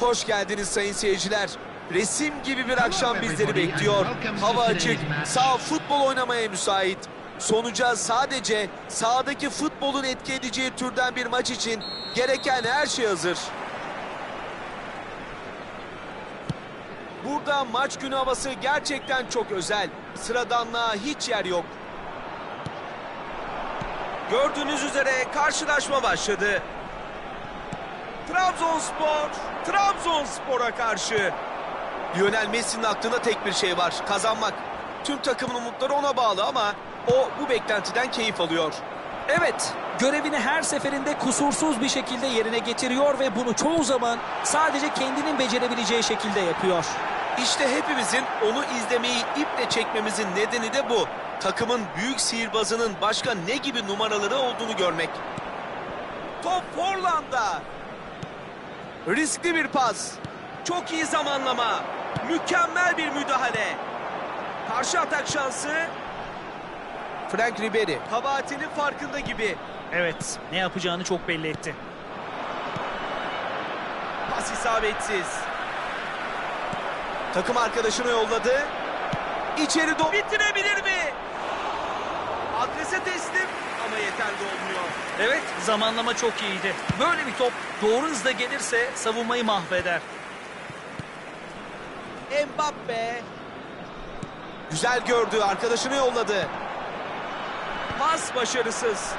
Hoş geldiniz sayın seyirciler. Resim gibi bir akşam bizleri bekliyor. Hava açık, sağ futbol oynamaya müsait. Sonuca sadece sahadaki futbolun etki edeceği türden bir maç için gereken her şey hazır. Burada maç günü havası gerçekten çok özel. Sıradanlığa hiç yer yok. Gördüğünüz üzere karşılaşma başladı. Trabzonspor, Trabzonspor'a karşı. Lionel Messi'nin aklında tek bir şey var, kazanmak. Tüm takımın umutları ona bağlı ama o bu beklentiden keyif alıyor. Evet, görevini her seferinde kusursuz bir şekilde yerine getiriyor ve bunu çoğu zaman sadece kendinin becerebileceği şekilde yapıyor. İşte hepimizin onu izlemeyi iple çekmemizin nedeni de bu. Takımın büyük sihirbazının başka ne gibi numaraları olduğunu görmek. Top Forlan'da. Riskli bir pas. Çok iyi zamanlama. Mükemmel bir müdahale. Karşı atak şansı. Frank Ribery kabahatinin farkında gibi. Evet, ne yapacağını çok belli etti. Pas isabetsiz. Takım arkadaşını yolladı. İçeri doğru bitirebilir mi? Adrese teslim ama yeterli olmuyor. Evet, zamanlama çok iyiydi. Böyle bir top doğru hızda gelirse savunmayı mahveder. Mbappe. Güzel gördü, arkadaşını yolladı. Pas başarısız.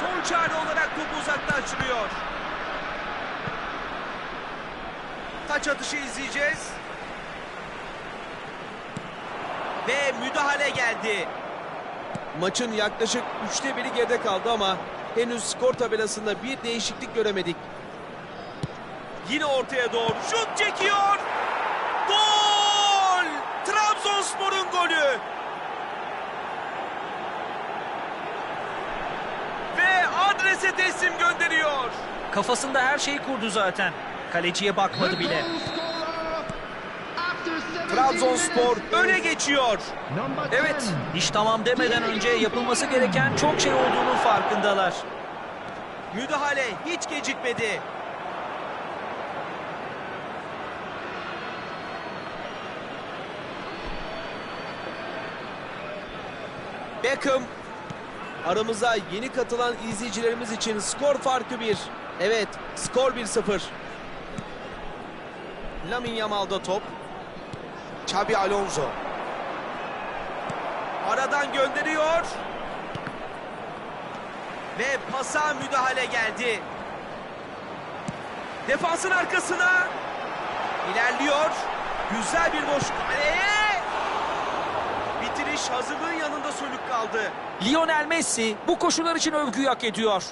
Son çare olarak topu uzaklaştırıyor. Taç atışı izleyeceğiz. Ve müdahale geldi. Maçın yaklaşık üçte biri geride kaldı ama henüz skor tabelasında bir değişiklik göremedik. Yine ortaya doğru şut çekiyor. Gol! Trabzonspor'un golü. Ve adrese teslim gönderiyor. Kafasında her şeyi kurdu zaten. Kaleciye bakmadı bile. Trabzonspor öne geçiyor. Evet, iş tamam demeden önce yapılması gereken çok şey olduğunun farkındalar. Müdahale hiç gecikmedi. Beckham aramıza yeni katılan izleyicilerimiz için skor farkı bir. Evet, skor 1-0. Lamine Yamal'da top. Xabi Alonso. Aradan gönderiyor. Ve pasa müdahale geldi. Defansın arkasına. ilerliyor. Güzel bir boş kaleye. Bitiriş hazırlığın yanında sönük kaldı. Lionel Messi bu koşular için övgü hak ediyor.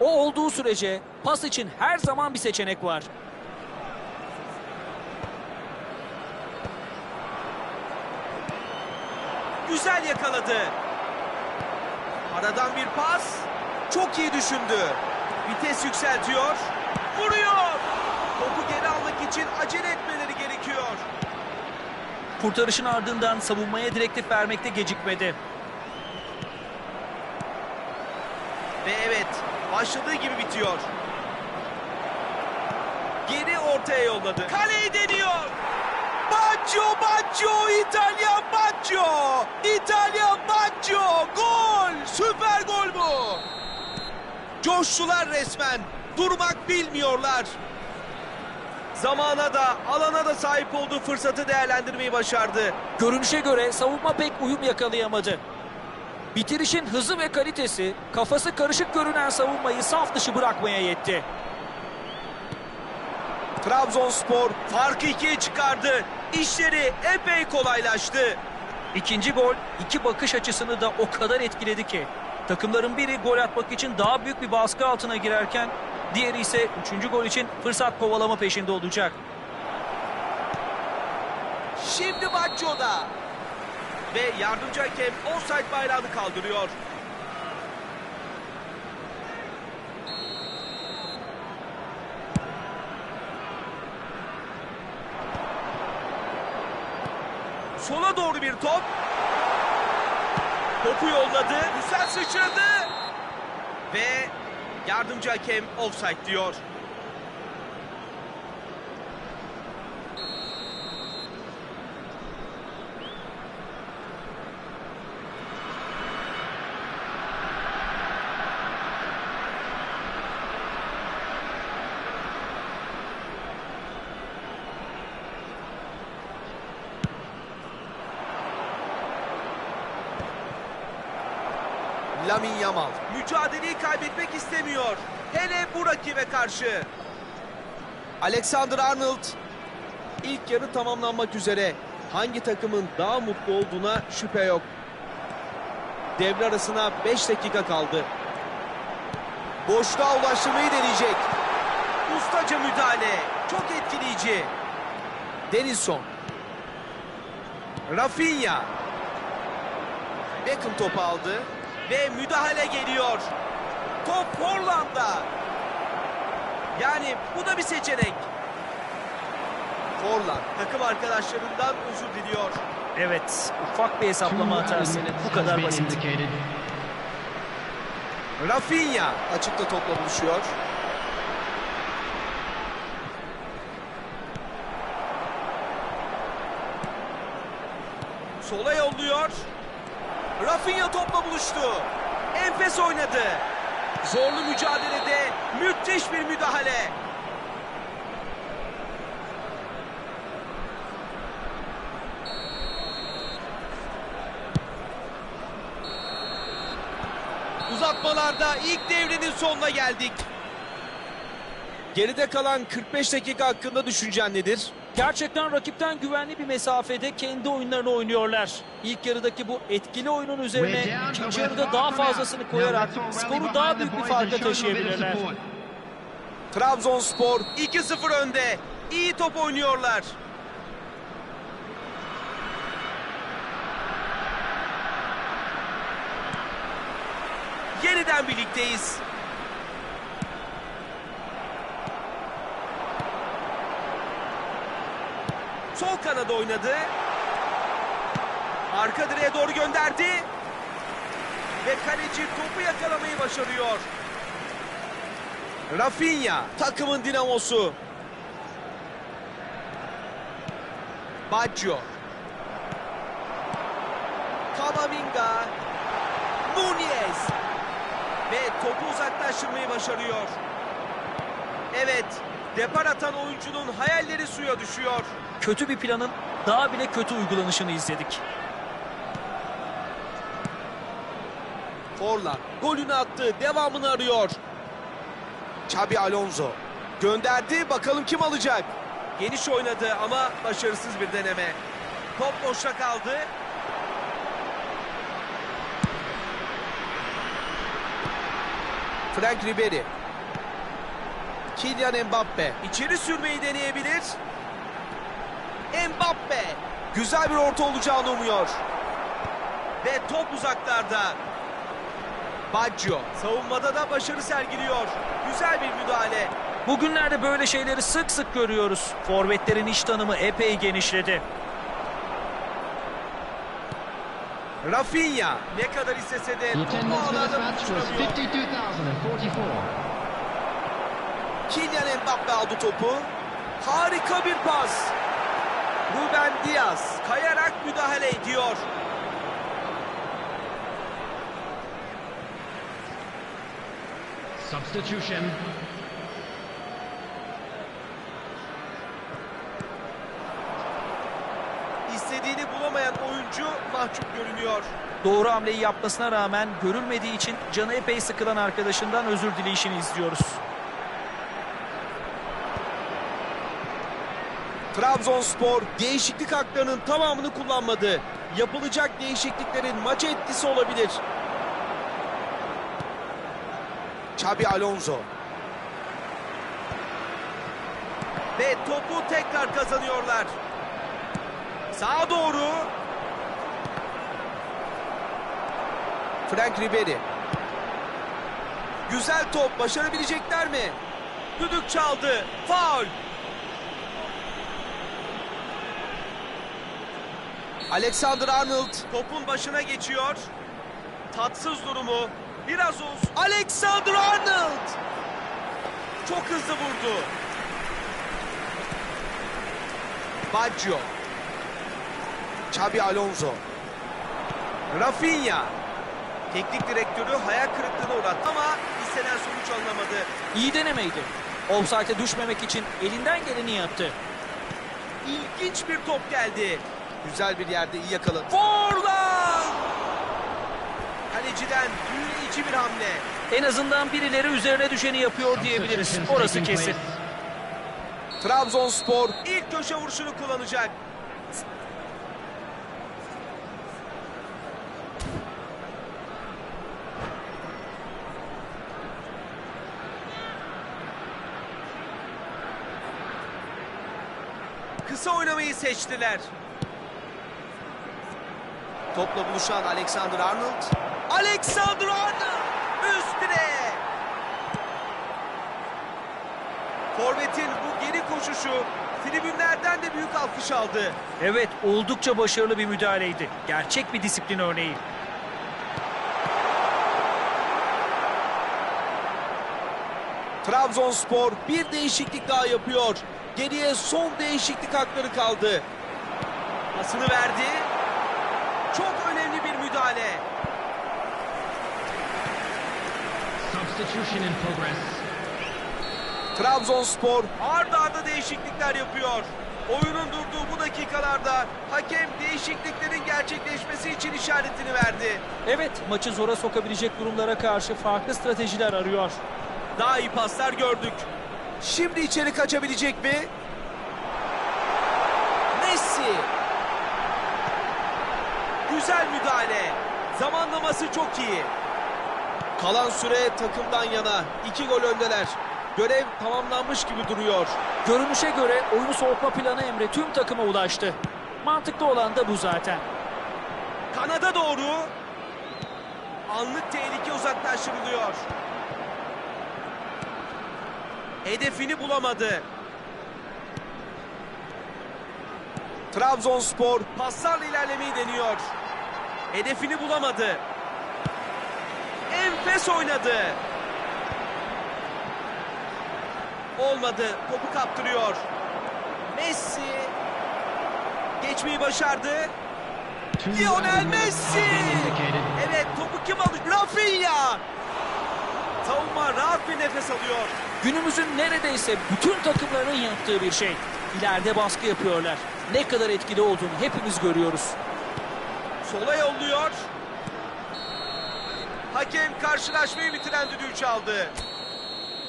O olduğu sürece pas için her zaman bir seçenek var. Güzel yakaladı. Aradan bir pas. Çok iyi düşündü. Vites yükseltiyor. Vuruyor. Topu geri almak için acele etmeleri gerekiyor. Kurtarışın ardından savunmaya direktif vermekte gecikmedi. Ve evet başladığı gibi bitiyor. Geri ortaya yolladı. Kaleyi deniyor. Baggio, Baggio, İtalyan Baggio. İtalyan Baggio. Gol. Süper gol bu. Coştular resmen. Durmak bilmiyorlar. Zamana da alana da sahip olduğu fırsatı değerlendirmeyi başardı. Görünüşe göre savunma pek uyum yakalayamadı. Bitirişin hızı ve kalitesi kafası karışık görünen savunmayı saf dışı bırakmaya yetti. Trabzonspor farkı ikiye çıkardı. İşleri epey kolaylaştı. İkinci gol iki bakış açısını da o kadar etkiledi ki. Takımların biri gol atmak için daha büyük bir baskı altına girerken diğeri ise üçüncü gol için fırsat kovalama peşinde olacak. Şimdi Baggio'da. Ve yardımcı hakem offside bayrağını kaldırıyor. Sola doğru bir top. Topu yolladı. Güzel sıçradı. Ve yardımcı hakem offside diyor. Lamin Yamal. Mücadeleyi kaybetmek istemiyor. Hele bu rakibe karşı. Alexander Arnold. İlk yarı tamamlanmak üzere. Hangi takımın daha mutlu olduğuna şüphe yok. Devre arasına 5 dakika kaldı. Boşluğa ulaştırmayı deneyecek. Ustaca müdahale. Çok etkileyici. Denilson. Rafinha. Beckham topu aldı. Ve müdahale geliyor. Top Forlan'da. Yani bu da bir seçenek. Forlan takım arkadaşlarından özür diliyor. Evet, ufak bir hesaplama hatası. Bu kadar basit. Rafinha açıkta topla buluşuyor. Sola yolluyor. Rafinha topla buluştu. Enfes oynadı. Zorlu mücadelede müthiş bir müdahale. Uzatmalarda ilk devrenin sonuna geldik. Geride kalan 45 dakika hakkında düşüncen nedir? Gerçekten rakipten güvenli bir mesafede kendi oyunlarını oynuyorlar. İlk yarıdaki bu etkili oyunun üzerine ikinci yarıda daha fazlasını koyarak skoru daha büyük bir farka taşıyabilirler. Trabzonspor 2-0 önde. İyi top oynuyorlar. Yeniden birlikteyiz. Sol kanada oynadı. Arka direğe doğru gönderdi. Ve kaleci topu yakalamayı başarıyor. Rafinha takımın dinamosu. Baggio. Kamavinga. Nunez. Ve topu uzaklaştırmayı başarıyor. Evet, depar atan oyuncunun hayalleri suya düşüyor. Kötü bir planın daha bile kötü uygulanışını izledik. Forlan golünü attı, devamını arıyor. Xabi Alonso gönderdi, bakalım kim alacak? Geniş oynadı ama başarısız bir deneme. Top boşta kaldı. Frank Ribery. Kylian Mbappe içeri sürmeyi deneyebilir. Mbappe güzel bir orta olacağını umuyor. Ve top uzaklarda. Baggio savunmada da başarı sergiliyor. Güzel bir müdahale. Bugünlerde böyle şeyleri sık sık görüyoruz. Forvetlerin iş tanımı epey genişledi. Rafinha ne kadar istese de The topu Kylian Mbappe aldı topu. Harika bir pas. Ruben Diaz kayarak müdahale ediyor. Substitution. İstediğini bulamayan oyuncu mahcup görünüyor. Doğru hamleyi yapmasına rağmen görülmediği için canı epey sıkılan arkadaşından özür dileyişini izliyoruz. Trabzonspor değişiklik haklarının tamamını kullanmadı. Yapılacak değişikliklerin maça etkisi olabilir. Xabi Alonso. Ve topu tekrar kazanıyorlar. Sağa doğru. Frank Ribery. Güzel top başarabilecekler mi? Düdük çaldı. Faul. Alexander Arnold topun başına geçiyor. Tatsız durumu. Biraz uz. Alexander Arnold. Çok hızlı vurdu. Baggio. Xabi Alonso. Rafinha. Teknik direktörü hayal kırıklığına uğrattı ama istenen sonuç alınamadı. İyi denemeydi. Offside'e düşmemek için elinden geleni yaptı. İlginç bir top geldi. Güzel bir yerde iyi yakaladı. Forlan! Kaleciden büyüleyici bir hamle. En azından birileri üzerine düşeni yapıyor diyebiliriz. Orası kesin. Trabzonspor ilk köşe vuruşunu kullanacak. Kısa oynamayı seçtiler. Topla buluşan Alexander Arnold. Alexander Arnold üstüne. Forvet'in bu geri koşuşu tribünlerden de büyük alkış aldı. Evet oldukça başarılı bir müdahaleydi. Gerçek bir disiplin örneği. Trabzonspor bir değişiklik daha yapıyor. Geriye son değişiklik hakları kaldı. Pasını verdi. Çok önemli bir müdahale. Substitution in progress. Trabzonspor ard arda değişiklikler yapıyor. Oyunun durduğu bu dakikalarda hakem değişikliklerin gerçekleşmesi için işaretini verdi. Evet maçı zora sokabilecek durumlara karşı farklı stratejiler arıyor. Daha iyi paslar gördük. Şimdi içeri kaçabilecek mi? Messi. Güzel müdahale. Zamanlaması çok iyi. Kalan süre takımdan yana. İki gol öndeler. Görev tamamlanmış gibi duruyor. Görünüşe göre oyunu soğutma planı Emre tüm takıma ulaştı. Mantıklı olan da bu zaten. Kanada doğru. Anlık tehlike uzaklaştırılıyor. Hedefini bulamadı. Trabzonspor paslarla ilerlemeyi deniyor. Hedefini bulamadı. Enfes oynadı. Olmadı. Topu kaptırıyor. Messi geçmeyi başardı. Lionel Messi! Evet topu kim alır? Rafinha! Savunma rahat bir nefes alıyor. Günümüzün neredeyse bütün takımlarının yaptığı bir şey. İleride baskı yapıyorlar. Ne kadar etkili olduğunu hepimiz görüyoruz. Sola yolluyor. Hakem karşılaşmayı bitiren düdüğü çaldı.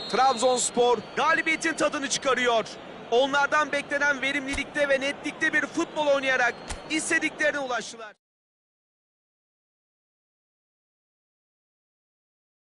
Trabzonspor galibiyetin tadını çıkarıyor. Onlardan beklenen verimlilikte ve netlikte bir futbol oynayarak istediklerine ulaştılar.